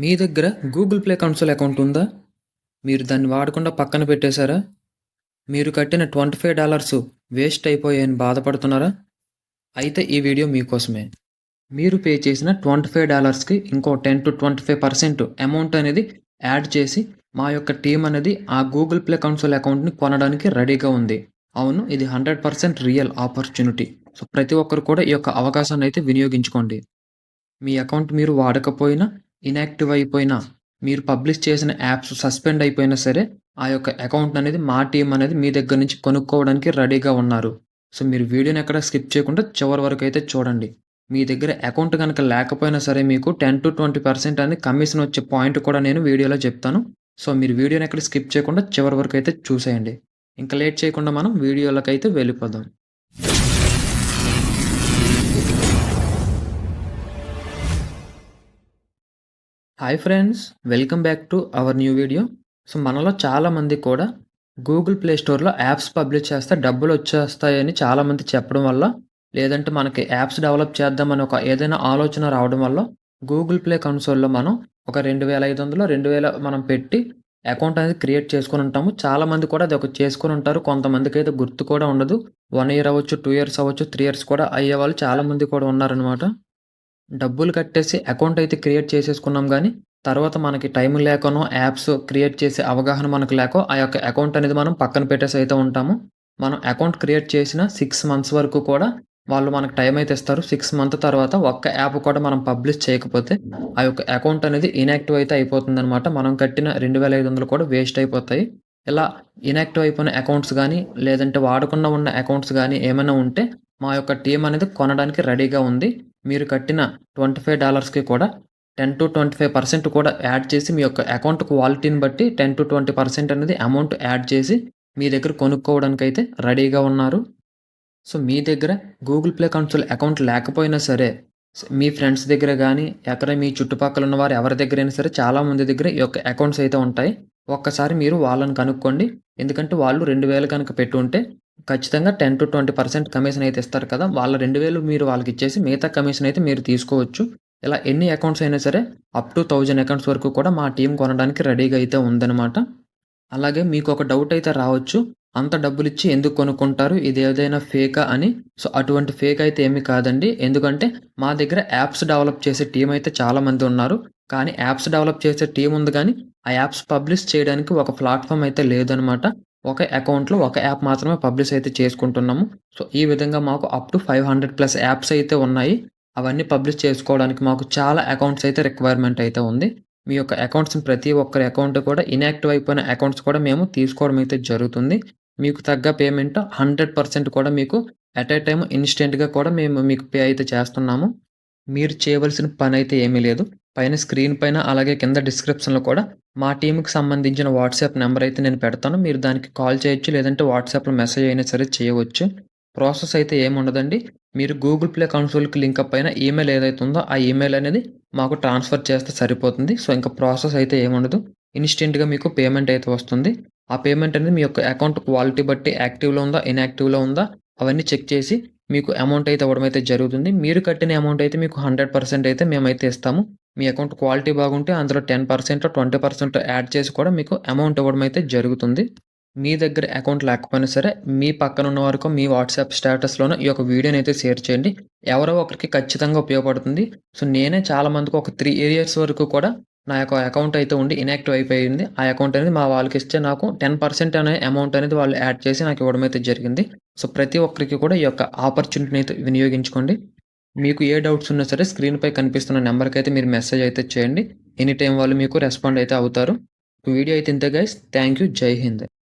మీ దగ్గర Google play console account ఉందా? మీరు దాన్ని వాడకుండా పక్కన పెట్టేశారా? మీరు కట్టిన ట్వంటీ ఫైవ్ డాలర్స్ వేస్ట్ అయిపోయాయని బాధపడుతున్నారా? అయితే ఈ వీడియో మీకోసమే. మీరు పే చేసిన ట్వంటీ ఫైవ్ డాలర్స్కి ఇంకో ten to twenty five percent amount అనేది యాడ్ చేసి మా యొక్క టీం అనేది ఆ గూగుల్ ప్లే కన్సోల్ అకౌంట్ని కొనడానికి రెడీగా ఉంది. అవును ఇది hundred percent real opportunity. So ప్రతి ఒక్కరు కూడా ఈ యొక్క అవకాశాన్ని అయితే వినియోగించుకోండి. మీ అకౌంట్ మీరు వాడకపోయినా ఇన్యాక్టివ్ అయిపోయినా మీరు పబ్లిష్ చేసిన యాప్స్ సస్పెండ్ అయిపోయినా సరే ఆ యొక్క అకౌంట్ అనేది మా టీం అనేది మీ దగ్గర నుంచి కొనుక్కోవడానికి రెడీగా ఉన్నారు. సో మీరు వీడియోని ఎక్కడ స్కిప్ చేయకుండా చివరి వరకు అయితే చూడండి. మీ దగ్గర అకౌంట్ కనుక లేకపోయినా సరే మీకు టెన్ టు ట్వంటీ పర్సెంట్ అనేది కమిషన్ వచ్చే పాయింట్ కూడా నేను వీడియోలో చెప్తాను. సో మీరు వీడియోని ఎక్కడ స్కిప్ చేయకుండా చివరి వరకు అయితే చూసేయండి. ఇంకా లేట్ చేయకుండా మనం వీడియోలకు అయితే వెళ్ళిపోదాం. Hi friends welcome back to our new video so మనలో చాలామంది కూడా గూగుల్ ప్లే స్టోర్లో యాప్స్ పబ్లిష్ చేస్తే డబ్బులు వచ్చేస్తాయని చాలామంది చెప్పడం వల్ల లేదంటే మనకి యాప్స్ డెవలప్ చేద్దామని ఒక ఏదైనా ఆలోచన రావడం వల్ల గూగుల్ ప్లే కన్సోల్లో మనం ఒక రెండు వేల ఐదు వందలు రెండు వేల మనం పెట్టి అకౌంట్ అనేది క్రియేట్ చేసుకుని ఉంటాము. చాలామంది కూడా అది ఒక చేసుకుని ఉంటారు. కొంతమందికి అయితే గుర్తు కూడా ఉండదు. వన్ ఇయర్ అవ్వచ్చు టూ ఇయర్స్ అవ్వచ్చు త్రీ ఇయర్స్ కూడా అయ్యే వాళ్ళు చాలామంది కూడా ఉన్నారనమాట డబ్బులు కట్టేసి అకౌంట్ అయితే క్రియేట్ చేసేసుకున్నాం కానీ తర్వాత మనకి టైం లేకనో యాప్స్ క్రియేట్ చేసే అవగాహన మనకు లేకో ఆ యొక్క అకౌంట్ అనేది మనం పక్కన పెట్టేసి అయితే ఉంటాము. మనం అకౌంట్ క్రియేట్ చేసిన సిక్స్ మంత్స్ వరకు కూడా వాళ్ళు మనకు టైం అయితే ఇస్తారు. సిక్స్ మంత్ తర్వాత ఒక్క యాప్ కూడా మనం పబ్లిష్ చేయకపోతే ఆ యొక్క అకౌంట్ అనేది ఇన్యాక్టివ్ అయితే అయిపోతుంది అనమాట మనం కట్టిన రెండు వేల ఐదు వందలు కూడా వేస్ట్ అయిపోతాయి. ఇలా ఇన్యాక్టివ్ అయిపోయిన అకౌంట్స్ కానీ లేదంటే వాడకుండా ఉన్న అకౌంట్స్ కానీ ఏమైనా ఉంటే మా యొక్క టీం అనేది కొనడానికి రెడీగా ఉంది. మీరు కట్టిన ట్వంటీ ఫైవ్ డాలర్స్కి కూడా ten to twenty five percent కూడా యాడ్ చేసి మీ యొక్క అకౌంట్ క్వాలిటీని బట్టి టెన్ టు ట్వంటీ పర్సెంట్ అనేది అమౌంట్ యాడ్ చేసి మీ దగ్గర కొనుక్కోవడానికి అయితే రెడీగా ఉన్నారు. సో మీ దగ్గర గూగుల్ ప్లే కన్సోల్ అకౌంట్ లేకపోయినా సరే మీ ఫ్రెండ్స్ దగ్గర కానీ ఎక్కడ మీ చుట్టుపక్కల ఉన్న వారు ఎవరి దగ్గరైనా సరే చాలామంది దగ్గర ఈ యొక్క అకౌంట్స్ అయితే ఉంటాయి. ఒక్కసారి మీరు వాళ్ళని కనుక్కోండి. ఎందుకంటే వాళ్ళు రెండు వేలు కనుక పెట్టి ఉంటే ఖచ్చితంగా ten to twenty percent commission అయితే ఇస్తారు కదా. వాళ్ళ రెండు వేలు మీరు వాళ్ళకి ఇచ్చేసి మిగతా కమిషన్ అయితే మీరు తీసుకోవచ్చు. ఇలా ఎన్ని అకౌంట్స్ అయినా సరే అప్ టు థౌజండ్ అకౌంట్స్ వరకు కూడా మా టీం కొనడానికి రెడీగా అయితే ఉందన్నమాట. అలాగే మీకు ఒక డౌట్ అయితే రావచ్చు. అంత డబ్బులు ఇచ్చి ఎందుకు కొనుక్కుంటారు? ఇది ఏదైనా ఫేకా అని. సో అటువంటి ఫేక్ అయితే ఏమి కాదండి. ఎందుకంటే మా దగ్గర యాప్స్ డెవలప్ చేసే టీం అయితే చాలామంది ఉన్నారు. కానీ యాప్స్ డెవలప్ చేసే టీం ఉంది కానీ ఆ యాప్స్ పబ్లిష్ చేయడానికి ఒక ప్లాట్ఫామ్ అయితే లేదనమాట ఒక అకౌంట్లో ఒక యాప్ మాత్రమే పబ్లిష్ అయితే చేసుకుంటున్నాము. సో ఈ విధంగా మాకు up to five hundred plus apps అయితే ఉన్నాయి. అవన్నీ పబ్లిష్ చేసుకోవడానికి మాకు చాలా అకౌంట్స్ అయితే రిక్వైర్మెంట్ అయితే ఉంది. మీ యొక్క అకౌంట్స్ ప్రతి ఒక్కరి అకౌంట్ కూడా ఇన్యాక్టివ్ అయిపోయిన అకౌంట్స్ కూడా మేము తీసుకోవడం అయితే జరుగుతుంది. మీకు తగ్గ పేమెంట్ హండ్రెడ్ పర్సెంట్ కూడా మీకు అట్ ఏ టైం ఇన్స్టెంట్గా కూడా మేము మీకు పే అయితే చేస్తున్నాము. మీరు చేయవలసిన పని అయితే ఏమీ లేదు. పైన స్క్రీన్ పైన అలాగే కింద డిస్క్రిప్షన్లో కూడా మా టీంకి సంబంధించిన వాట్సాప్ నెంబర్ అయితే నేను పెడతాను. మీరు దానికి కాల్ చేయొచ్చు లేదంటే వాట్సాప్లో మెసేజ్ అయినా సరే చేయవచ్చు. ప్రాసెస్ అయితే ఏముండదండి మీరు గూగుల్ ప్లే కన్సోల్కి లింక్ అప్ అయిన ఈమెయిల్ ఏదైతే ఉందో ఆ ఈమెయిల్ అనేది మాకు ట్రాన్స్ఫర్ చేస్తే సరిపోతుంది. సో ఇంకా ప్రాసెస్ అయితే ఏముండదు ఇన్స్టెంట్గా మీకు పేమెంట్ అయితే వస్తుంది. ఆ పేమెంట్ అనేది మీ యొక్క అకౌంట్ క్వాలిటీ బట్టి యాక్టివ్లో ఉందా ఇన్యాక్టివ్లో ఉందా అవన్నీ చెక్ చేసి మీకు అమౌంట్ అయితే ఇవ్వడం అయితే జరుగుతుంది. మీరు కట్టిన అమౌంట్ అయితే మీకు హండ్రెడ్ పర్సెంట్ అయితే మేమైతే ఇస్తాము. మీ అకౌంట్ క్వాలిటీ బాగుంటే అందులో ten percent twenty percent add చేసి కూడా మీకు అమౌంట్ ఇవ్వడం అయితే జరుగుతుంది. మీ దగ్గర అకౌంట్ లేకపోయినా సరే మీ పక్కన ఉన్న వరకు మీ వాట్సాప్ స్టేటస్లోనూ ఈ యొక్క వీడియోని అయితే షేర్ చేయండి. ఎవరో ఒకరికి ఖచ్చితంగా ఉపయోగపడుతుంది. సో నేనే చాలా మందికి ఒక త్రీ ఇయర్స్ వరకు కూడా నా యొక్క అకౌంట్ అయితే ఉండి ఇన్యాక్టివ్ అయిపోయింది. ఆ అకౌంట్ అనేది మా వాళ్ళకి ఇస్తే నాకు టెన్ పర్సెంట్ అనే అమౌంట్ అనేది వాళ్ళు యాడ్ చేసి నాకు ఇవ్వడం అయితే జరిగింది. సో ప్రతి ఒక్కరికి కూడా ఈ యొక్క ఆపర్చునిటీని అయితే వినియోగించుకోండి. మీకు ఏ డౌట్స్ ఉన్నా సరే స్క్రీన్పై కనిపిస్తున్న నెంబర్కి అయితే మీరు మెసేజ్ అయితే చేయండి. ఎనీ టైం వాళ్ళు మీకు రెస్పాండ్ అయితే అవుతారు. వీడియో అయితే ఇంతే గైస్ థ్యాంక్ యూ జై హింద్